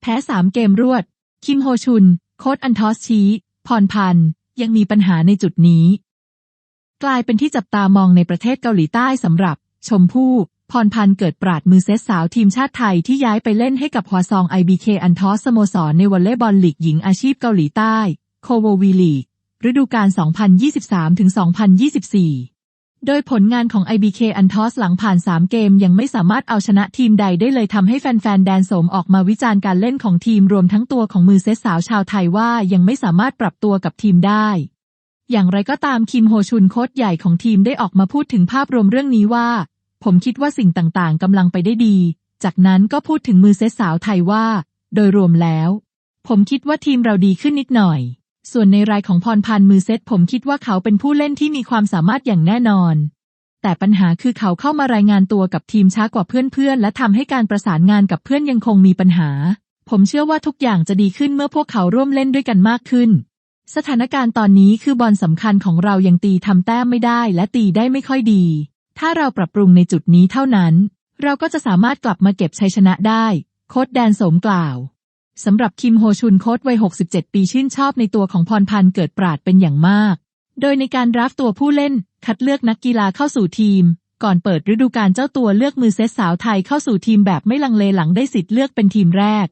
แพ้สามเกมรวด คิมโฮชุน โค้ดอันทอสชี้พรพันธ์ยังมีปัญหาในจุดนี้ กลายเป็นที่จับตามองในประเทศเกาหลีใต้สำหรับ ชมพู่ พรพันธ์เกิดปราดมือเซตสาวทีมชาติไทยที่ย้ายไปเล่นให้กับฮวซอง IBK อันทอสสโมสรในวอลเลย์บอลลีกหญิงอาชีพเกาหลีใต้ โคโววีลีกฤดูกาล2023-2024 โดยผลงานของ IBK อันทอสหลังผ่าน 3 เกมยังไม่สามารถเอาชนะทีมใดได้เลยทำให้แฟนๆ แดนโสมออกมาวิจารณ์การเล่นของทีมรวมทั้งตัวของมือเซตสาวชาวไทยว่ายังไม่สามารถปรับตัวกับทีมได้ อย่างไรก็ตามคิมโฮชุนโค้ชใหญ่ของทีมได้ออกมาพูดถึงภาพรวมเรื่องนี้ว่า ผมคิดว่าสิ่งต่างๆกำลังไปได้ดี จากนั้นก็พูดถึงมือเซตสาวไทยว่า โดยรวมแล้ว ผมคิดว่าทีมเราดีขึ้นนิดหน่อย ส่วนในรายของพรพันธ์มือเซตผมคิดว่าเขาเป็นผู้เล่นที่มีความสามารถอย่างแน่นอน แต่ปัญหาคือเขาเข้ามารายงานตัวกับทีมช้ากว่าเพื่อนๆ และทำให้การประสานงานกับเพื่อนยังคงมีปัญหา ผมเชื่อว่าทุกอย่างจะดีขึ้นเมื่อพวกเขาร่วมเล่นด้วยกันมากขึ้น สถานการณ์ตอนนี้คือบอลสำคัญของเรายังตีทำแต้มไม่ได้และตีได้ไม่ค่อยดี ถ้าเราปรับปรุงในจุดนี้เท่านั้น เราก็จะสามารถกลับมาเก็บชัยชนะได้ โค้ดแดนสมกล่าว สำหรับคิมโฮชุนโค้ดวัย 67 ปีชื่นชอบในตัวของพรพันธ์เกิดปราดเป็นอย่างมาก โดยในการรับตัวผู้เล่น คัดเลือกนักกีฬาเข้าสู่ทีม ก่อนเปิดฤดูกาลเจ้าตัวเลือกมือเซตสาวไทยเข้าสู่ทีมแบบไม่ลังเลหลังได้สิทธิ์เลือกเป็นทีมแรก